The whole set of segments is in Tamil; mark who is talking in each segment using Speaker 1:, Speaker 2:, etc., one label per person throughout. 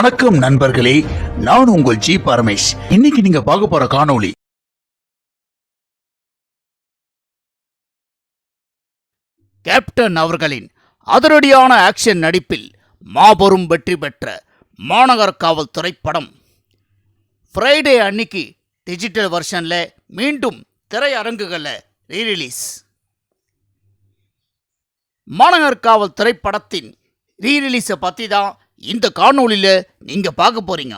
Speaker 1: வணக்கம் நண்பர்களே நான் உங்கள் ஜி பரமேஷ். இன்னைக்கு நீங்க பார்க்க போற காணொளி கேப்டன் அவர்களின் அதிரடியான ஆக்ஷன் நடிப்பில் மாபெரும் வெற்றி பெற்ற மாநகர் காவல் திரைப்படம் ஃப்ரைடே அன்னைக்கு டிஜிட்டல் வெர்ஷன்ல மீண்டும் திரையரங்குகளில் ரீரிலீஸ் மாநகர் காவல் திரைப்படத்தின் ரீரிலீஸை பற்றி தான் இந்த காணொலியில் நீங்கள் பார்க்க போகிறீங்க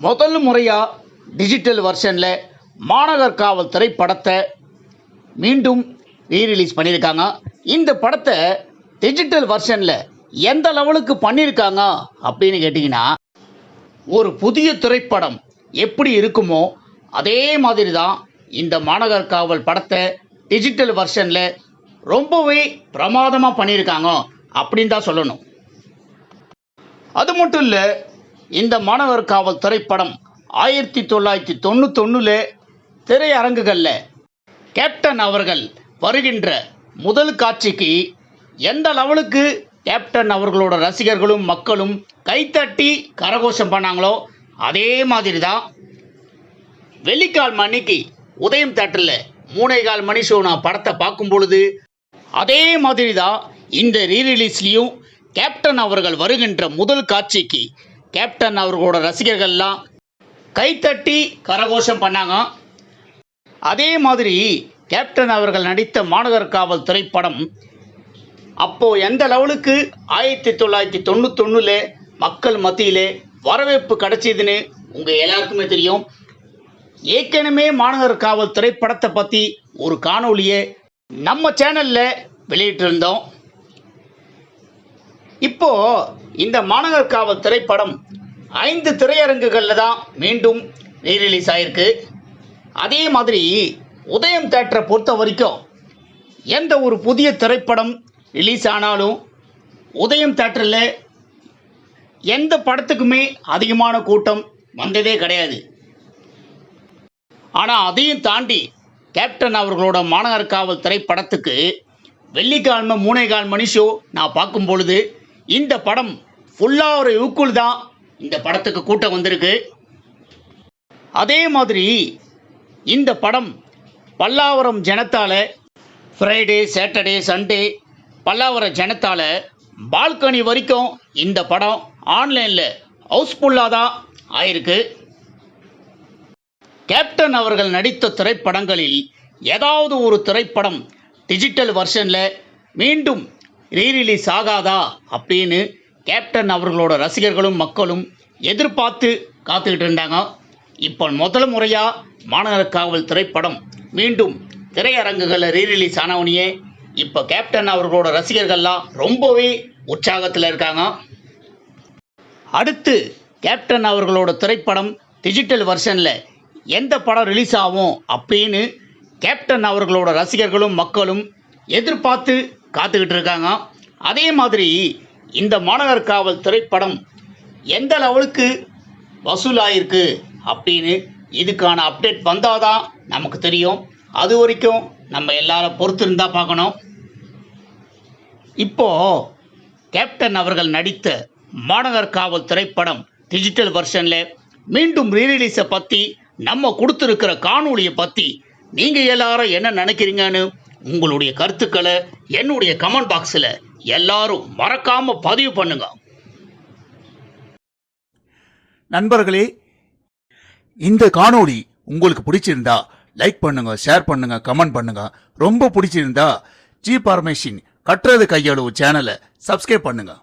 Speaker 1: முதல் முறையாக டிஜிட்டல் வெர்ஷனில் மாநகர் காவல் திரைப்படத்தை மீண்டும் ரீரிலீஸ் பண்ணியிருக்காங்க. இந்த படத்தை டிஜிட்டல் வெர்ஷனில் எந்த லெவலுக்கு பண்ணியிருக்காங்க அப்படின்னு கேட்டிங்கன்னா ஒரு புதிய திரைப்படம் எப்படி இருக்குமோ அதே மாதிரி தான் இந்த மாநகர் காவல் படத்தை டிஜிட்டல் வெர்ஷனில் ரொம்பவே பிரமாதமாக பண்ணியிருக்காங்க அப்படின்னு தான் சொல்லணும். அது மட்டும் இல்லை இந்த மாணவர் காவல் திரைப்படம் ஆயிரத்தி தொள்ளாயிரத்தி தொண்ணூத்தொன்னுல திரையரங்குகளில் கேப்டன் அவர்கள் வருகின்ற முதல் காட்சிக்கு எந்த லெவலுக்கு கேப்டன் அவர்களோட ரசிகர்களும் மக்களும் கைத்தட்டி கரகோஷம் பண்ணாங்களோ அதே மாதிரி தான் வெள்ளிக்கால் மணிக்கு உதயம் தேட்டரில் மூணே கால் மணி ஷோ நான் படத்தை பார்க்கும் பொழுது அதே மாதிரி தான் இந்த ரீரிலீஸ்லேயும் கேப்டன் அவர்கள் வருகின்ற முதல் காட்சிக்கு கேப்டன் அவர்களோட ரசிகர்கள்லாம் கைத்தட்டி கரகோஷம் பண்ணாங்க. அதே மாதிரி கேப்டன் அவர்கள் நடித்த மாநகர் காவல் திரைப்படம் அப்போது எந்த லெவலுக்கு ஆயிரத்தி தொள்ளாயிரத்தி தொண்ணூத்தொன்னுல மக்கள் மத்தியிலே வரவேற்பு கிடச்சிதுன்னு உங்கள் எல்லாருக்குமே தெரியும். ஏற்கனவே மாநகர் காவல் திரைப்படத்தை பற்றி ஒரு காணொலியை நம்ம சேனலில் வெளியிட்டிருந்தோம். இப்போ இந்த மாநகர் காவல் திரைப்படம் ஐந்து திரையரங்குகளில் தான் மீண்டும் ரீரிலீஸ் ஆயிருக்கு. அதே மாதிரி உதயம் தேட்டரை பொறுத்த வரைக்கும் எந்த ஒரு புதிய திரைப்படம் ரிலீஸ் ஆனாலும் உதயம் தேட்டரில் எந்த படத்துக்குமே அதிகமான கூட்டம் வந்ததே கிடையாது. ஆனால் அதையும் தாண்டி கேப்டன் அவர்களோட மாநகர் காவல் திரைப்படத்துக்கு வெள்ளிக்கிழமை மூணே மணி ஷோ நான் பார்க்கும் பொழுது இந்த படம் ஃபுல்லாக ஒரு யூக்குள் தான். இந்த படத்துக்கு கூட்டம் வந்திருக்கு. அதே மாதிரி இந்த படம் பல்லாவரம் ஜனத்தால் ஃப்ரைடே சாட்டர்டே சண்டே பல்லாவரம் ஜனத்தால் பால்கனி வரைக்கும் இந்த படம் ஆன்லைனில் ஹவுஸ்ஃபுல்லாக தான் ஆயிருக்கு. கேப்டன் அவர்கள் நடித்த திரைப்படங்களில் ஏதாவது ஒரு திரைப்படம் டிஜிட்டல் வெர்ஷனில் மீண்டும் ரீரிலீஸ் ஆகாதா அப்படின்னு கேப்டன் அவர்களோட ரசிகர்களும் மக்களும் எதிர்பார்த்து காத்துக்கிட்டு இருந்தாங்க. இப்போ முதல் முறையாக மாநகர காவல் திரைப்படம் மீண்டும் திரையரங்குகளில் ரீரிலீஸ் ஆனவனையே இப்போ கேப்டன் அவர்களோட ரசிகர்கள்லாம் ரொம்பவே உற்சாகத்தில் இருக்காங்க. அடுத்து கேப்டன் அவர்களோட திரைப்படம் டிஜிட்டல் வெர்ஷனில் எந்த படம் ரிலீஸ் ஆகும் அப்படின்னு கேப்டன் அவர்களோட ரசிகர்களும் மக்களும் எதிர்பார்த்து காத்துக்கிட்டு இருக்காங்க அதே மாதிரி இந்த மாநகர் காவல் திரைப்படம் எந்த லெவலுக்கு வசூலாயிருக்கு அப்படின்னு இதுக்கான அப்டேட் வந்தால் தான் நமக்கு தெரியும். அது வரைக்கும் நம்ம எல்லாரும் இருந்தால் பார்க்கணும். இப்போது கேப்டன் அவர்கள் நடித்த மாநகர் காவல் திரைப்படம் டிஜிட்டல் வெர்ஷனில் மீண்டும் ரீரிலீஸை பற்றி நம்ம கொடுத்துருக்கிற காணொலியை பற்றி நீங்கள் எல்லாரும் என்ன நினைக்கிறீங்கன்னு உங்களுடைய கருத்துக்களை என்னுடைய கமெண்ட் பாக்ஸில் எல்லாரும் மறக்காமல் பதிவு பண்ணுங்க. நண்பர்களே இந்த காணொளி உங்களுக்கு பிடிச்சிருந்தா லைக் பண்ணுங்க ஷேர் பண்ணுங்க கமெண்ட் பண்ணுங்க. ரொம்ப பிடிச்சிருந்தா ஜி பார்மேஷின் கட்டுறது கையளவு சேனலை சப்ஸ்கிரைப் பண்ணுங்கள்